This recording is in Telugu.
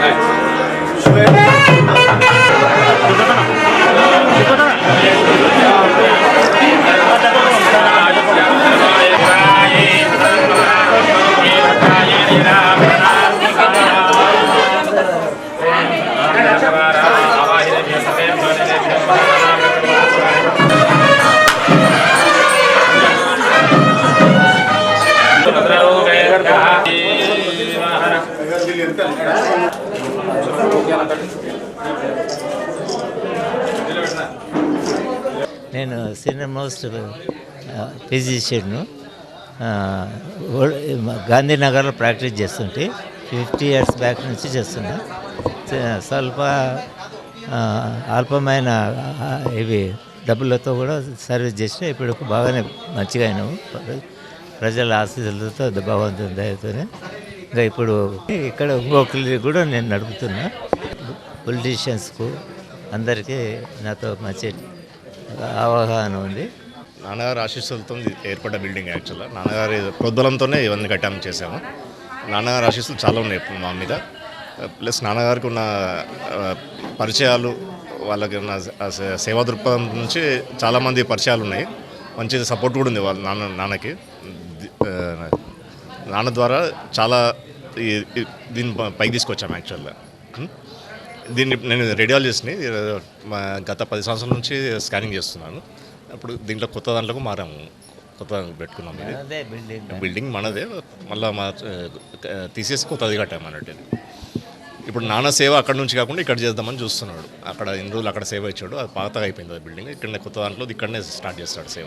はい。నేను సీనియర్ మోస్ట్ ఫిజిషియన్ను గాంధీనగర్లో ప్రాక్టీస్ చేస్తుంటే ఫిఫ్టీ ఇయర్స్ బ్యాక్ నుంచి చేస్తున్నా. స్వల్ప అల్పమైన ఇవి డబ్బులతో కూడా సర్వీస్ చేసిన ఇప్పుడు బాగానే మంచిగా అయినాము ప్రజల ఆశీస్సులతో భగవంతుని దయతోనే. ఇంకా ఇప్పుడు ఇక్కడ ఇంకొకరి కూడా నేను నడుపుతున్నా. పొలిటీషియన్స్కు అందరికీ నాతో మంచి అవగాహన ఉంది. నాన్నగారు ఆశీస్సులతో ఏర్పడ్డ బిల్డింగ్ యాక్చువల్గా. నాన్నగారి ప్రోద్బలంతోనే ఇవన్నీ కట్టాము చేసాము నాన్నగారు ఆశీస్సులు చాలా ఉన్నాయి ఇప్పుడు మా మీద. ప్లస్ నాన్నగారికి ఉన్న పరిచయాలు వాళ్ళకి ఉన్న సేవా దృక్పథం నుంచి చాలామంది పరిచయాలు ఉన్నాయి. మంచి సపోర్ట్ కూడా ఉంది వాళ్ళ నాన్న నాన్నకి. నాన్న ద్వారా చాలా దీన్ని పైకి తీసుకొచ్చాము యాక్చువల్గా? దీన్ని నేను రేడియాలజిస్ట్ని గత పది సంవత్సరాల నుంచి స్కానింగ్ చేస్తున్నాను. అప్పుడు దీంట్లో కొత్త దాంట్లోకి మారాము. కొత్త పెట్టుకున్నాం ఇది. బిల్డింగ్. మనదే. మళ్ళీ మా తీసేసి కొత్తది కట్టాము అన్నట్టు. ఇప్పుడు నాన్న సేవ అక్కడ నుంచి కాకుండా ఇక్కడ చేద్దామని చూస్తున్నాడు. అక్కడ ఇన్ని రోజులు అక్కడ సేవ ఇచ్చాడు. అది పాతగా అయిపోయింది బిల్డింగ్. ఇక్కడ కొత్త దాంట్లో ఇక్కడనే స్టార్ట్ చేస్తాడు సేవ.